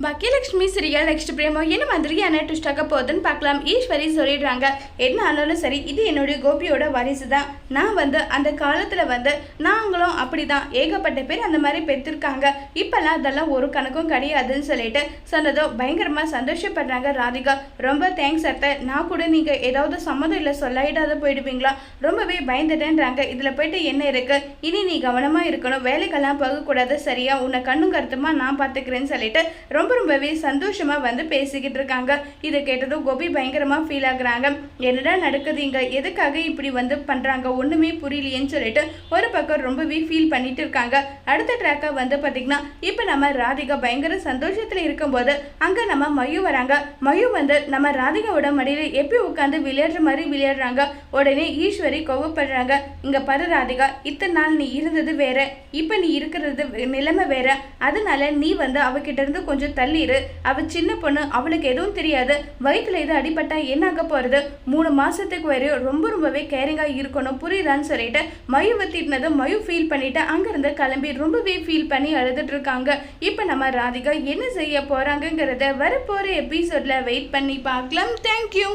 Baakiyalakshmi serial next பிரேமோ. என்ன மாதிரியான ட்விஸ்டாக போகுதுன்னு பார்க்கலாம். ஈஸ்வரி சொல்லிடுறாங்க. என்ன ஆனாலும் சரி இது என்னுடைய கோபியோட வாரிசு தான் நான் வந்து அந்த காலத்தில் வந்து நாங்களும் அப்படி தான் ஏகப்பட்ட பேர் அந்த மாதிரி பெற்றிருக்காங்க. இப்போல்லாம் அதெல்லாம் ஒரு கணக்கும் கிடையாதுன்னு சொல்லிட்டு சொன்னதோ பயங்கரமாக சந்தோஷப்படுறாங்க ராதிகா. ரொம்ப தேங்க்ஸ் அத்தை. நான் கூட நீங்கள் ஏதாவது சம்மதம் இல்லை சொல்லாயிடாத போயிடுவீங்களா? ரொம்பவே பயந்துட்டேன்றாங்க. இதில் போயிட்டு என்ன இருக்குது இனி நீ கவனமாக இருக்கணும். வேலைக்கெல்லாம் போகக்கூடாது சரியா? உன்னை கண்ணும் கருத்துமா நான் பார்த்துக்கிறேன்னு சொல்லிட்டு ரொம்ப ரொம்பவே சந்தோஷமாக வந்து பேசிக்கிட்டு இருக்காங்க. இதை கேட்டதும் கோபி பயங்கரமாக ஃபீல் ஆகுறாங்க. என்னடா நடக்குது இங்கே? எதுக்காக இப்படி வந்து பண்ணுறாங்க ஒன்றுமே புரியலையேன்னு சொல்லிட்டு ஒரு பக்கம் ரொம்பவே ஃபீல் பண்ணிட்டு இருக்காங்க. அடுத்த ட்ராக்கை வந்து பார்த்திங்கன்னா இப்போ நம்ம ராதிகா பயங்கர சந்தோஷத்தில் இருக்கும்போது அங்கே நம்ம மயு வராங்க. மயு வந்து நம்ம ராதிகாவோட மடியில் எப்படி உட்காந்து விளையாடுற மாதிரி விளையாடுறாங்க. உடனே ஈஸ்வரி கோவப்படுறாங்க. இங்கே பரு ராதிகா இத்தனை நாள் நீ இருந்தது வேற. இப்போ நீ இருக்கிறது நிலைமை வேற. அதனால நீ வந்து அவகிட்ட இருந்து கொஞ்சம் தள்ளிடு அவ சின்ன பொண்ணு அவளுக்கு எதுவும் தெரியாது. வயிற்றுல இது அடிபட்டா என்ன ஆக போறது? மூணு மாசத்துக்கு வரையும் ரொம்ப ரொம்பவே கேரிங்கா இருக்கணும். புரியுதான்னு சொல்லிட்டு மயு திட்டினதை மயு ஃபீல் பண்ணிட்டு அங்கிருந்து கிளம்பி ரொம்பவே ஃபீல் பண்ணி அழுதுட்டு இருக்காங்க. இப்போ நம்ம ராதிகா என்ன செய்ய போறாங்கங்கிறத வரப்போற எபிசோட்ல வெயிட் பண்ணி பார்க்கலாம். தேங்க்யூ